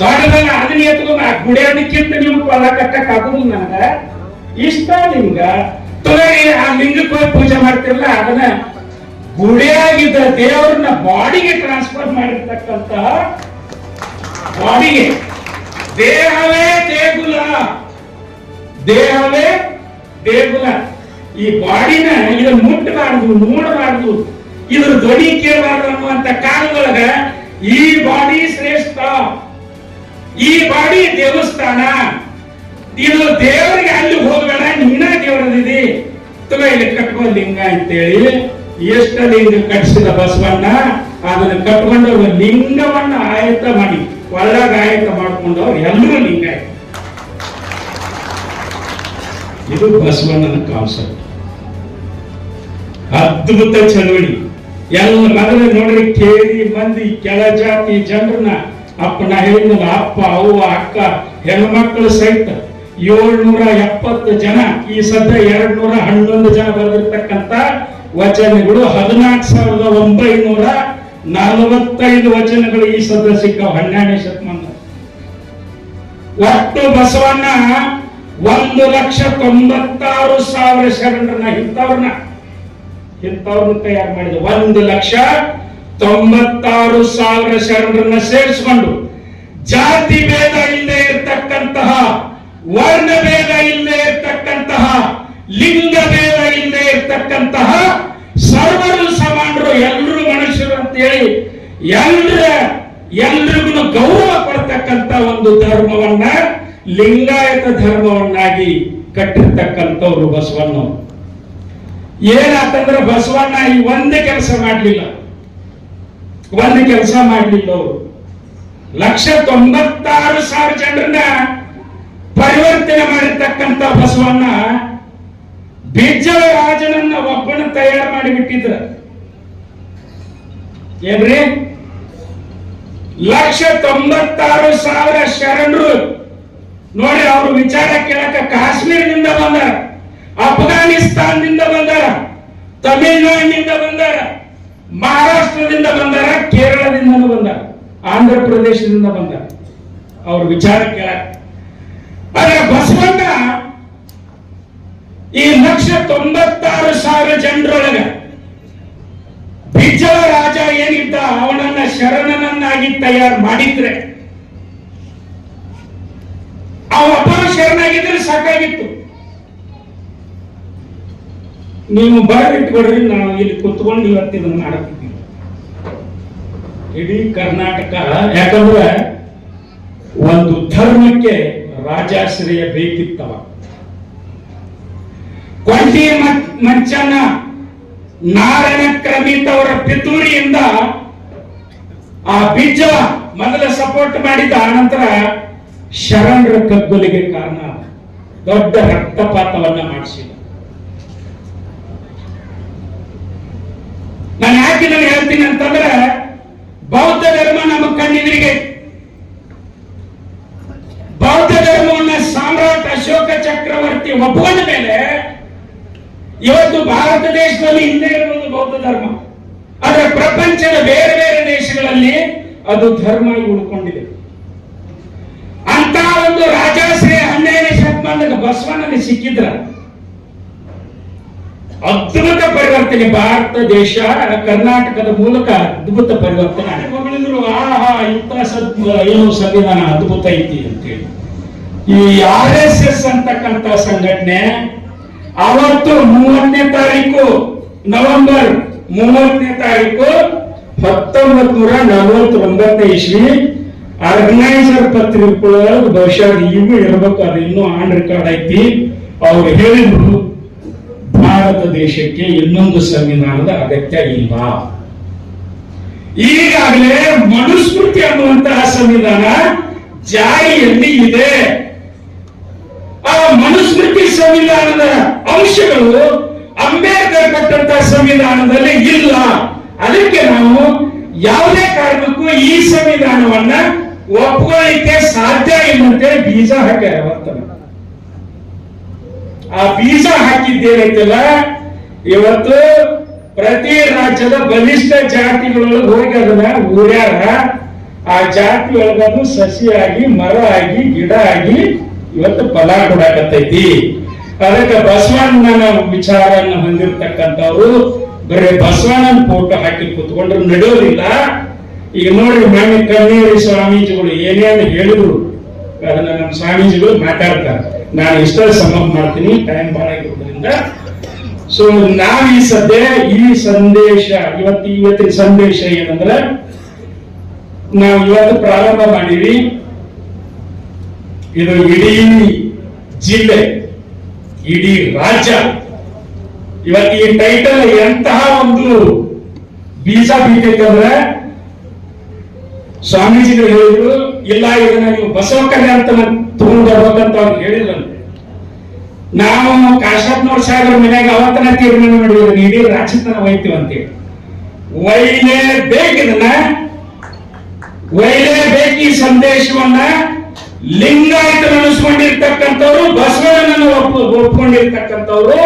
ದೊಡ್ಡದಲ್ಲ ಅದನ್ನ ಎತ್ಕೊಂಡ್ ಆ ಗುಡಿಯೋದಕ್ಕಿಂತ ನಿಮ್ಗೆ ಹೊಲ ಕಟ್ಟಕ್ ಆಗುದಿಲ್ಲ ನನಗ ಇಷ್ಟ ಲಿಂಗ ತೊಗರಿ ಆ ಲಿಂಗಕ್ಕೆ ಹೋಗಿ ಪೂಜೆ ಮಾಡ್ತಿರಲ್ಲ, ಅದನ್ನ ಗುಡಿಯಾಗಿದ್ದ ದೇವರನ್ನ ಬಾಡಿಗೆ ಟ್ರಾನ್ಸ್ಫರ್ ಮಾಡಿರ್ತಕ್ಕಂತಹ ಬಾಡಿಗೆ. ದೇಹವೇ ದೇಗುಲ. ದೇಹವೇ ದೇಗುಲ. ಈ ಬಾಡಿನ ಇದನ್ನ ಮುಟ್ಟಬಾರ್ದು ನೋಡಬಾರ್ದು ಇದ್ರ ಧ್ವನಿ ಕೇಳಬಾರದು ಅನ್ನುವಂತ ಕಾಲದೊಳಗ ಈ ಬಾಡಿ ಶ್ರೇಷ್ಠ. ಈ ಬಾಡಿ ದೇವಸ್ಥಾನ ಇದು ದೇವರಿಗೆ ಅಲ್ಲಿ ಹೋಗಬೇಡ, ನೀನ ದೇವರದಿದಿ ತಗೋ ಇಲ್ಲಿ ಕಟ್ಕೋ ಲಿಂಗ ಅಂತೇಳಿ ಎಷ್ಟ ಲಿಂಗ ಕಟ್ಸಿದ ಬಸವಣ್ಣ, ಅದನ್ನ ಕಟ್ಕೊಂಡು ಲಿಂಗವನ್ನ ಆಯತ ಮಾಡಿ, ಒಳಗ ಆಯತ ಮಾಡ್ಕೊಂಡು ಅವ್ರು ಎಲ್ಲರೂ ಲಿಂಗ ಇದು ಬಸವಣ್ಣನ ಕಾನ್ಸೆಪ್ಟ್ ಅದ್ಭುತ ಚಳವಳಿ. ಎಲ್ಲ ಮೊದಲು ನೋಡ್ರಿ ಕೇಳಿ ಮಂದಿ, ಕೆಳ ಜಾತಿ ಜನರನ್ನ ಅಪ್ಪನ ಹೇಳಿದ್ನಲ್ಲ ಅಪ್ಪ, ಅವ್ವ, ಅಕ್ಕ, ಹೆಣ್ಮಕ್ಳು ಸಹಿತ ಏಳ್ನೂರ ಎಪ್ಪತ್ತು ಜನ, ಈ ಸದ್ಯ ಎರಡ್ ನೂರ ಹನ್ನೊಂದು ಜನ ಬರೆದಿರ್ತಕ್ಕಂತ ವಚನಗಳು ಹದಿನಾಲ್ಕು ಸಾವಿರದ ಒಂಬೈನೂರ ನಲವತ್ತೈದು ವಚನಗಳು ಈ ಸದ್ಯ ಸಿಕ್ಕವು ಹನ್ನೆರಡನೇ ಶತಮಾನ ಒಟ್ಟು ಬಸವಣ್ಣ ಒಂದು ಲಕ್ಷ ತೊಂಬತ್ತಾರು ಸಾವಿರ ಶರಣರನ್ನ, ಇಂಥವ್ರನ್ನ ಇಂಥವ್ರನ್ನ ತಯಾರು ಮಾಡಿದ ಒಂದು ಲಕ್ಷ ತೊಂಬತ್ತಾರು ಸಾವಿರ ಶರಣರನ್ನ ಸೇರಿಸಿಕೊಂಡು, ಜಾತಿ ಭೇದ ಇಲ್ಲದೆ ಇರತಕ್ಕಂತಹ, ವರ್ಣ ಭೇದ ಇಲ್ಲದೆ ಇರತಕ್ಕಂತಹ, ಲಿಂಗ ಭೇದ ಇಲ್ಲದೆ ಇರತಕ್ಕಂತಹ ಸರ್ವರು ಸಮಾನರು ಎಲ್ಲರೂ ಮನುಷ್ಯರು ಅಂತ ಹೇಳಿ ಎಲ್ಲರ ಎಲ್ರಿಗೂ ಗೌರವ ಕೊಡ್ತಕ್ಕಂತ ಒಂದು ಧರ್ಮವನ್ನ ಲಿಂಗಾಯತ ಧರ್ಮವನ್ನಾಗಿ ಕಟ್ಟಿರ್ತಕ್ಕಂಥವ್ರು ಬಸವಣ್ಣ ಏನಾತಂದ್ರೆ ಬಸವಣ್ಣ ಈ ಒಂದೇ ಕೆಲಸ ಮಾಡಲಿಲ್ಲ. ಒಂದು ಕೆಲಸ ಮಾಡಲಿಲ್ಲ ಅವರು. ಲಕ್ಷ ತೊಂಬತ್ತಾರು ಸಾವಿರ ಜನರನ್ನ ಪರಿವರ್ತನೆ ಮಾಡಿರ್ತಕ್ಕಂಥ ಬಸವಣ್ಣ ಬಿಜ್ಜಳ ರಾಜನನ್ನ ಒಬ್ಬನ ತಯಾರು ಮಾಡಿಬಿಟ್ಟಿದ್ರ ಏನ್ರಿ? ಲಕ್ಷ ತೊಂಬತ್ತಾರು ಸಾವಿರ ಶರಣರು. ನೋಡಿ ಅವರು ವಿಚಾರ ಕೇಳಕ ಕಾಶ್ಮೀರದಿಂದ ಬಂದಾರ, ಅಫ್ಘಾನಿಸ್ತಾನದಿಂದ ಬಂದಾರ, ತಮಿಳುನಾಡಿನಿಂದ ಬಂದಾರ. ಮಹಾರಾಷ್ಟ್ರದಿಂದ ಬಂದಾರ ಕೇರಳದಿಂದ ಬಂದಾರ ಆಂಧ್ರ ಪ್ರದೇಶದಿಂದ ಬಂದಾರ. ಅವ್ರ ವಿಚಾರ ಕೇಳ. ಬಸವಣ್ಣ, ಈ ಲಕ್ಷ ತೊಂಬತ್ತಾರು ಸಾವಿರ ಜನರೊಳಗ ಬಿಜ್ಜಳ ರಾಜ ಏನಿದ್ದ, ಅವನನ್ನ ಶರಣನನ್ನಾಗಿ ತಯಾರು ಮಾಡಿದ್ರೆ ಅವ ಒಬ್ಬನ ಶರಣಾಗಿದ್ರೆ ಸಾಕಾಗಿತ್ತು. ನೀವು ಬರಬಿಟ್ಕೊಡ್ರಿ ನಾವು ಇಲ್ಲಿ ಕುತ್ಕೊಂಡು ಇವತ್ತು ಇದನ್ನ ಇಡೀ ಕರ್ನಾಟಕ, ಯಾಕಂದ್ರೆ ಒಂದು ಧರ್ಮಕ್ಕೆ ರಾಜಾಶ್ರಯ ಬೇಕಿತ್ತವ. ಕೊಂಡಿ ಮಂಚನ ನಾರಾಯಣ ಕ್ರಮಿತ್ ಅವರ ಪಿತೂರಿಯಿಂದ ಆ ಬೀಜ ಮೊದಲ ಸಪೋರ್ಟ್ ಮಾಡಿದ ಆನಂತರ ಶರಣರ ಕಗ್ಗೊಲಿಗೆ ಕಾರಣ, ದೊಡ್ಡ ರಕ್ತಪಾತವನ್ನ ಮಾಡಿಸಿದ ನಾನು ಯಾಕೆ ನಾನು ಹೇಳ್ತೀನಿ ಅಂತಂದ್ರೆ, ಬೌದ್ಧ ಧರ್ಮ ನಮ್ಮ ಕಣ್ಣೆದುರಿಗೆ ಬೌದ್ಧ ಧರ್ಮವನ್ನ ಸಾಮ್ರಾಟ್ ಅಶೋಕ ಚಕ್ರವರ್ತಿ ಒಪ್ಕೊಂಡ ಮೇಲೆ, ಇವತ್ತು ಭಾರತ ದೇಶದಲ್ಲಿ ಹಿಂದೆ ಇರುವುದು ಬೌದ್ಧ ಧರ್ಮ. ಆದ್ರೆ ಪ್ರಪಂಚದ ಬೇರೆ ಬೇರೆ ದೇಶಗಳಲ್ಲಿ ಅದು ಧರ್ಮ ಉಳ್ಕೊಂಡಿದೆ. ಅಂತ ಒಂದು ರಾಜಾಶ್ರಯ ಹನ್ನೆರಡನೇ ಶತಮಾನದ ಬಸವನಲ್ಲಿ ಸಿಕ್ಕಿದ್ರ, ಅದ್ಭುತ ಪರಿವರ್ತನೆ ಭಾರತ ದೇಶ, ಕರ್ನಾಟಕದ ಮೂಲಕ ಅದ್ಭುತ ಪರಿವರ್ತನೆ. ಆಹಾ ಇಂಥ ಸದ್, ಏನು ಸಂವಿಧಾನ ಅದ್ಭುತ ಐತಿ ಅಂತೇಳಿ ಈ ಆರ್ ಎಸ್ ಎಸ್ ಅಂತಕ್ಕಂಥ ಸಂಘಟನೆ ಅವತ್ತು ಮೂವತ್ತನೇ ತಾರೀಕು ನವೆಂಬರ್ ಮೂವತ್ತನೇ ತಾರೀಕು ಹತ್ತೊಂಬತ್ ನೂರ ನಲವತ್ತೊಂಬತ್ತನೇ ಇಸ್ವಿ ಆರ್ಗನೈಸರ್ ಪತ್ರಿಕೆಗಳು ಬಹುಶಃ ಇನ್ನೂ ಆನ್ ರೆಕಾರ್ಡ್ ಐತಿ. ಅವ್ರು ಹೇಳಿದ್ರು ಭಾರತ ದೇಶಕ್ಕೆ ಇನ್ನೊಂದು ಸಂವಿಧಾನದ ಅಗತ್ಯ ಇಲ್ಲ. ಈಗಾಗಲೇ ಮನುಸ್ಮೃತಿ ಅನ್ನುವಂತಹ ಸಂವಿಧಾನ ಜಾರಿಯಲ್ಲಿ ಇದೆ. ಆ ಮನುಸ್ಮೃತಿ ಸಂವಿಧಾನದ ಅಂಶಗಳು ಅಂಬೇಡ್ಕರ್ ಕೊಟ್ಟಂತಹ ಸಂವಿಧಾನದಲ್ಲಿ ಇಲ್ಲ. ಅದಕ್ಕೆ ನಾವು ಯಾವುದೇ ಕಾರಣಕ್ಕೂ ಈ ಸಂವಿಧಾನವನ್ನ ಒಪ್ಕೊಳ್ಳಿಕ್ಕೆ ಸಾಧ್ಯ ಇಲ್ಲ ಅಂತೇಳಿ ಬೀಜ ಹಾಕ್ಯಾರ ವರ್ತನೆ ಆ ಬೀಜ ಹಾಕಿದ್ದೇನೈತಲ್ಲ? ಇವತ್ತು ಪ್ರತಿ ರಾಜ್ಯದ ಬಲಿಷ್ಠ ಜಾತಿಗಳೊಳಗೆ ಹೋಗಿ ಅದನ್ನ ಊರ್ಯಾರ. ಆ ಜಾತಿ ಒಳಗದು ಸಸಿಯಾಗಿ ಮರ ಆಗಿ, ಗಿಡ ಆಗಿ ಇವತ್ತು ಫಲ ಕೊಡಾಕತ್ತೈತಿ. ಅದಕ್ಕೆ ಬಸವಣ್ಣನ ವಿಚಾರನ ಹೊಂದಿರತಕ್ಕಂಥವ್ರು ಬರೀ ಬಸವಣ್ಣನ ಫೋಟೋ ಹಾಕಿ ಕೂತ್ಕೊಂಡ್ರು ನಡೆಯೋದಿಲ್ಲ. ಈಗ ನೋಡ್ರಿ ಮಾನ್ಯ ಕಣ್ಣೀರಿ ಸ್ವಾಮೀಜಿಗಳು ಏನೇನು ಹೇಳಿದ್ರು, ಅದನ್ನ ನಮ್ಮ ಸ್ವಾಮೀಜಿಗಳು ಮಾತಾಡ್ತಾರೆ. ನಾನು ಇಷ್ಟ ಸಮಪ್ ಮಾಡ್ತೀನಿ ಟೈಮ್ ಭಾಳ ಇರೋದ್ರಿಂದ. ಸೊ ನಾವ್ ಈ ಸದ್ಯ ಈ ಸಂದೇಶ, ಇವತ್ತು ಇವತ್ತಿನ ಸಂದೇಶ ಏನಂದ್ರೆ, ನಾವು ಇವತ್ತು ಪ್ರಾರಂಭ ಮಾಡಿವಿ ಇದು ಇಡೀ ಜಿಲ್ಲೆ, ಇಡೀ ರಾಜ್ಯ. ಇವತ್ತು ಈ ಟೈಟಲ್ ಎಂತಹ ಒಂದು ಬೀಜ ಬೀಟೈತಂದ್ರೆ ಸ್ವಾಮೀಜಿಗಳು ಹೇಳಿದ್ರು, ಇಲ್ಲ, ಇದನ್ನ ನೀವು ಬಸವ ಕಲ್ಯಾಣ ತಗೊಂಡು ಬರ್ಬೇಕಂತ ಅವ್ರು ಹೇಳಿದ್ರಂತೆ ನಾವು ಕಾಶಪ್ಪನವ್ರ ಸಾಹೇಬ್ರ ಮನ್ಯಾಗ ಅವತ್ತನ ತೀರ್ಮಾನ ಮಾಡಿದ್ರು ಇಡೀ ರಾಜತನ ಒಯ್ತೀವಿ ಅಂತೇಳಿ ಒಯ್ಲೇ ಬೇಕಿದನ್ನ ಒಯ್ಲೇಬೇಕು ಈ ಸಂದೇಶವನ್ನ. ಲಿಂಗಾಯತ ಅನಿಸ್ಕೊಂಡಿರ್ತಕ್ಕಂಥವ್ರು ಬಸವಣ್ಣನ ಒಪ್ಕೊಂಡಿರ್ತಕ್ಕಂಥವ್ರು,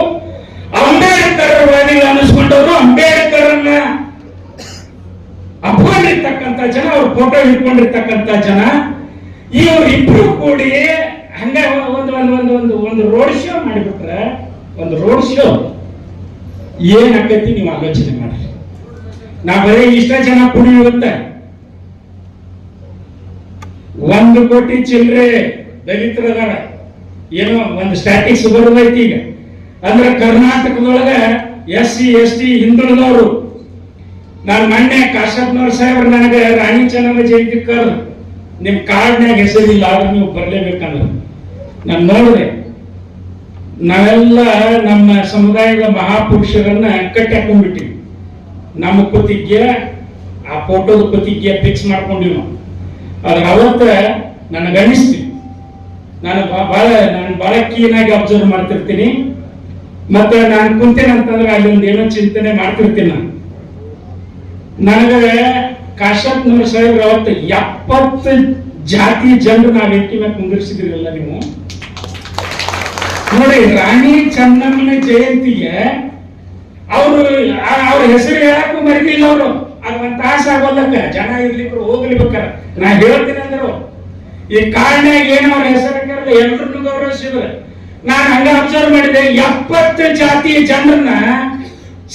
ಅಂಬೇಡ್ಕರ್ ಅನಿಸ್ಕೊಂಡವ್ರು ಅಂಬೇಡ್ಕರ್ನ ಅಪ್ಕೊಂಡಿರ್ತಕ್ಕಂಥ ಜನ, ಅವ್ರ ಫೋಟೋ ಇಟ್ಕೊಂಡಿರ್ತಕ್ಕಂಥ ಜನ ಇವ್ರು ಕೂಡಿಯೇ ಕೂಡಿ ಹಂಗ ಒಂದು ಒಂದು ಒಂದು ಒಂದು ಒಂದು ರೋಡ್ ಶೋ ಮಾಡಿಬಿಟ್ರೆ ಒಂದು ರೋಡ್ ಶೋ ಏನಾಗೈತಿ ನೀವು ಆಲೋಚನೆ ಮಾಡ್ರಿ. ನಾ ಬರೀ ಇಷ್ಟ ಜನ ಕುಡಿಯುತ್ತೆ ಒಂದು ಕೋಟಿ ಚಿಲ್ಲರೆ ದಲಿತರದಾರ. ಏನೋ ಒಂದು ಸ್ಟ್ಯಾಟಿಕ್ಸ್ ಬರೋದೈತಿ ಈಗ. ಅಂದ್ರೆ ಕರ್ನಾಟಕದೊಳಗೆ ಎಸ್ ಸಿ, ಎಸ್ ಟಿ ಹಿಂದುಳಿದವರು. ನಾನು ಮೊನ್ನೆ ಕಾಶಪ್ನವ್ರ ಸಾಹೇಬ್ರು ನನಗೆ ರಾಣಿ ಚೆನ್ನಮ್ಮ ಜಯಂತಿ ಕರ್ ನಿಮ್ ಕಾರ್ಡ್ನಾಗ ಹೆಸರಿಲ್ಲ, ಆದ್ರೆ ನೀವು ಬರ್ಲೇಬೇಕಂದ್ರೆ. ನಾನು ನೋಡಿದೆ. ನಾವೆಲ್ಲ ನಮ್ಮ ಸಮುದಾಯದ ಮಹಾಪುರುಷರನ್ನ ಕಟ್ಟಿ ಹಾಕೊಂಡ್ಬಿಟ್ಟಿವಿ. ನಮ್ಮ ಪ್ರತಿಜ್ಞೆ ಆ ಫೋಟೋದ ಪ್ರತಿಜ್ಞೆ ಫಿಕ್ಸ್ ಮಾಡ್ಕೊಂಡಿವಿ ನಾವು. ಆದ್ರೆ ಅವತ್ತ ನನಗೆ ಅನಿಸ್ತೀವಿ ನಾನು ಬಹಳ ನಾನು ಬಹಳ ಕೀನಾಗಿ ಅಬ್ಸರ್ವ್ ಮಾಡ್ತಿರ್ತೀನಿ. ಮತ್ತೆ ನಾನು ಕುಂತೇನೆ ಅಂತಂದ್ರೆ ಅಲ್ಲಿ ಒಂದು ಏನೋ ಚಿಂತನೆ ಮಾಡ್ತಿರ್ತೀನಿ ನಾನು. ನನಗೆ ಕಾಶ್ಯಪ್ನವ್ರ ಸಾಹೇಬ್ರು ಅವತ್ತು ಎಪ್ಪತ್ತು ಜಾತಿ ಜನರು ನಾವು ವೇದಿಕೆ ಮೇಲೆ ನೀವು? ನೋಡಿ, ರಾಣಿ ಚೆನ್ನಮ್ಮನ ಜಯಂತಿಗೆ ಅವರು ಅವ್ರ ಹೆಸರು ಹೇಳಕ್ಕೂ ಮರಿಲಿಲ್ಲ ಅವರು. ಅದು ಒಂದ್ ತಾಸ ಇರ್ಲಿ ಜನ ಹೋಗ್ಲಿ ಹೋಗ್ಲಿಬೇಕಾರ. ನಾ ಹೇಳ್ತೀನಿ ಅಂದ್ರು. ಈ ಕಾರಣ ಏನು ಅವ್ರ ಹೆಸರು ಹಾಕಿರಲ್ಲ ಎಲ್ರನ್ನು ಗೌರವಿಸಿದ್ರು. ನಾನು ಹಂಗ ಅಬ್ಸರ್ವ್ ಮಾಡಿದೆ, ಎಪ್ಪತ್ತು ಜಾತಿಯ ಜನರನ್ನ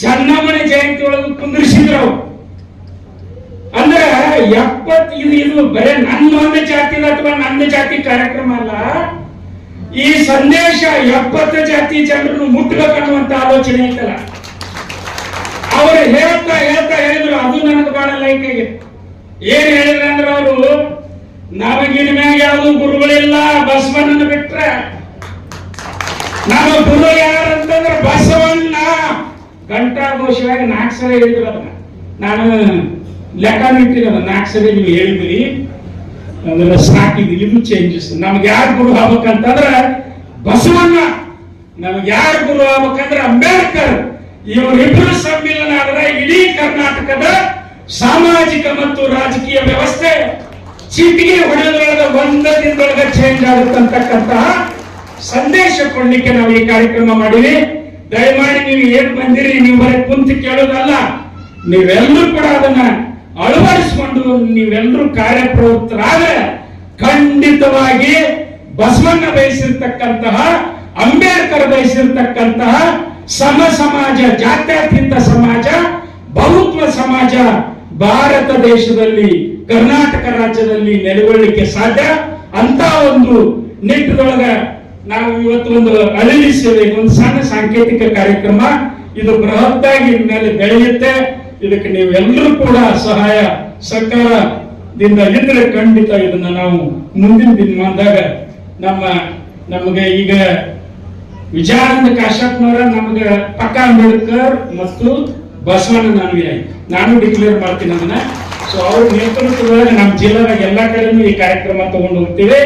ಚೆನ್ನಮ್ಮನ ಜಯಂತಿ ಒಳಗೆ ಕುಂದಿರಿಸಿದ್ರು ಅವ್ರು. ಅಂದ್ರೆ ಎಪ್ಪತ್ ಇದು ಇದು ಬರೇ ನನ್ನ ಒಂದು ಜಾತಿ ಅಥವಾ ನನ್ನ ಜಾತಿ ಕಾರ್ಯಕ್ರಮ ಅಲ್ಲ. ಈ ಸಂದೇಶ ಎಪ್ಪತ್ತು ಜಾತಿ ಜನರನ್ನು ಮುಟ್ಬೇಕನ್ನುವಂತ ಆಲೋಚನೆ ಐತಲ್ಲ? ಅವರು ಹೇಳ್ತಾ ಹೇಳ್ತಾ ಹೇಳಿದ್ರು, ಅದು ನನಗೆ ಬಹಳ ಲೈಕ್ ಏನು ಏನ್ ಹೇಳಿದ್ರೆ ಅಂದ್ರೆ ಅವರು ನಮಗಿನ ಮ್ಯಾಗ ಯಾವುದು ಗುರುಗಳಿಲ್ಲ ಬಸವಣ್ಣನ ಬಿಟ್ರೆ ನಮ್ಮ ಗುರು ಯಾರಂತಂದ್ರೆ ಬಸವಣ್ಣ. ಘಂಟಾಘೋಷವಾಗಿ ನಾಲ್ಕು ಸಲ ಹೇಳಿದ್ರು ಅದನ್ನ. ನಾನು ಲೆಕ್ಕ ನಿಟ್ಟಿಲ್ಲ ನಾಲ್ಕು ಸಲ ನೀವು ಹೇಳಿದ್ರಿ ಅಂದ್ರೆ ಸಾಕಿದ್ವಿ ಇವು ಚೇಂಜಸ್ ನಮ್ಗೆ ಯಾರು ಗುರು ಆಗ್ಬೇಕಂತಂದ್ರೆ ಬಸವಣ್ಣ. ನಮ್ಗೆ ಯಾರು ಗುರು ಆಗ್ಬೇಕಂದ್ರೆ ಅಂಬೇಡ್ಕರ್. ಇವರಿಬ್ಬರು ಸಮ್ಮಿಲನ ಆದ್ರೆ ಇಡೀ ಕರ್ನಾಟಕದ ಸಾಮಾಜಿಕ ಮತ್ತು ರಾಜಕೀಯ ವ್ಯವಸ್ಥೆ ಚೀಟಿಗೆ ಹೊಡೆಯೋದ್ರೊಳಗ ಒಂದ ದಿನದೊಳಗೆ ಚೇಂಜ್ ಆಗುತ್ತಂತಕ್ಕಂತಹ ಸಂದೇಶ ಕೊಡ್ಲಿಕ್ಕೆ ನಾವು ಈ ಕಾರ್ಯಕ್ರಮ ಮಾಡಿವಿ ದಯಮಾಡಿ ನೀವು ಏನ್ ಬಂದಿರಿ, ನೀವು ಬರೀ ಕುಂತು ಕೇಳೋದಲ್ಲ. ನೀವೆಲ್ಲರೂ ಕೂಡ ಅದನ್ನ ನೀವೆಲ್ಲರೂ ಕಾರ್ಯಪ್ರವೃತ್ತರಾದ್ರೆ ಖಂಡಿತವಾಗಿ ಬಸವಣ್ಣ ಬಯಸಿರ್ತಕ್ಕಂತಹ, ಅಂಬೇಡ್ಕರ್ ಬಯಸಿರ್ತಕ್ಕಂತಹ ಸಮ ಸಮಾಜ, ಜಾತ್ಯತೀತ ಸಮಾಜ, ಬಹುತ್ವ ಸಮಾಜ ಭಾರತ ದೇಶದಲ್ಲಿ, ಕರ್ನಾಟಕ ರಾಜ್ಯದಲ್ಲಿ ನೆಲೆಗೊಳ್ಳಿಕ್ಕೆ ಸಾಧ್ಯ. ಅಂತ ಒಂದು ನಿಟ್ಟಿನೊಳಗ ನಾವು ಇವತ್ತು ಒಂದು ಅಳಿಲಿಸಿದೆ ಒಂದು ಸಣ್ಣ ಸಾಂಕೇತಿಕ ಕಾರ್ಯಕ್ರಮ. ಇದು ಬೃಹತ್ತಾಗಿ ಮೇಲೆ ಬೆಳೆಯುತ್ತೆ. ಇದಕ್ಕೆ ನೀವೆಲ್ಲರೂ ಕೂಡ ಸಹಾಯ ಸರ್ಕಾರದಿಂದ ಇದ್ರೆ ಖಂಡಿತ ಇದನ್ನ ನಾವು ಮುಂದಿನ ದಿನಮಾನದಾಗ ನಮ್ಮ, ನಮಗೆ ಈಗ ವಿಜಯಾನಂದ ಕಾಶ್ಯಪ್ನವರ ನಮಗೆ ಪಕ್ಕ ಅಂಬೇಡ್ಕರ್ ಮತ್ತು ಬಸವಣ್ಣನ ಅನುಯಾಯಿ. ನಾನು ಡಿಕ್ಲೇರ್ ಮಾಡ್ತೀನಿ ಅದನ್ನ. ಸೊ ಅವ್ರ ನೇತೃತ್ವದೊಳಗೆ ನಮ್ಮ ಜಿಲ್ಲಾದಾಗ ಎಲ್ಲಾ ಕಡೆನೂ ಈ ಕಾರ್ಯಕ್ರಮ ತಗೊಂಡು ಹೋಗ್ತೀವಿ.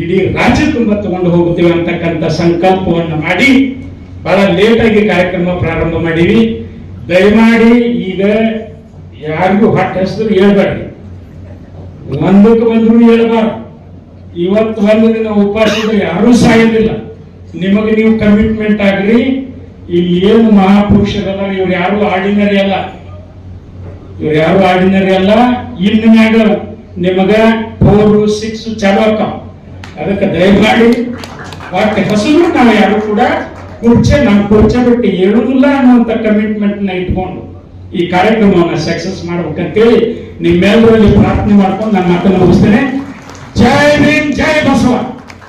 ಇಡೀ ರಾಜ್ಯ ತುಂಬ ತಗೊಂಡು ಹೋಗ್ತೀವಿ ಅಂತಕ್ಕಂಥ ಸಂಕಲ್ಪವನ್ನು ಮಾಡಿ ಬಹಳ ಲೇಟಾಗಿ ಕಾರ್ಯಕ್ರಮ ಪ್ರಾರಂಭ ಮಾಡೀವಿ. ದಯಮಾಡಿ ಈಗ ಯಾರಿಗೂ ಹೊಟ್ಟೆ ಹೆಸರು ಹೇಳ್ಬೇಡ್ರಿ ಒಂದಕ್ಕೆ ಬಂದ್ರು ಹೇಳ್ಬಾರ್ದು. ಇವತ್ತು ಒಂದು ದಿನ ಉಪವಾಸ ಯಾರು ಸಾಯೋದಿಲ್ಲ. ನಿಮಗೆ ನೀವು ಕಮಿಟ್ಮೆಂಟ್ ಆಗ್ರಿ. ಇಲ್ಲಿ ಏನು ಮಹಾಪುರುಷರಲ್ಲ ಇವ್ರು ಯಾರು ಆರ್ಡಿನರಿ ಅಲ್ಲ. ಇವ್ರು ಯಾರು ಆರ್ಡಿನರಿ ಅಲ್ಲ. ಇನ್ನು ಮ್ಯಾಗ ನಿಮಗ ಫೋರ್ ಸಿಕ್ಸ್ ಚಾಲು ಆಕಾವ್ ಅದಕ್ಕೆ ದಯಮಾಡಿ ಒಟ್ಟು ಹೆಸರು ನಾವು ಯಾರು ಕೂಡ ಕುರ್ಚೆ ನಮ್ಮ ಕುರ್ಚೆ ಬಿಟ್ಟು ಹೇಳುವುದಿಲ್ಲ ಅನ್ನುವಂಥ ಕಮಿಟ್ಮೆಂಟ್ನ ಇಟ್ಕೊಂಡು ಈ ಕಾರ್ಯಕ್ರಮವನ್ನು ಸಕ್ಸಸ್ ಮಾಡ್ಬೇಕಂತೇಳಿ ನಿಮ್ಮೆಲ್ಲರಲ್ಲಿ ಪ್ರಾರ್ಥನೆ ಮಾಡ್ಕೊಂಡು ನನ್ನ ಮಾತನ್ನು ಮುಗಿಸ್ತೇನೆ ಜೈ ಭೀಮ್ ಜೈ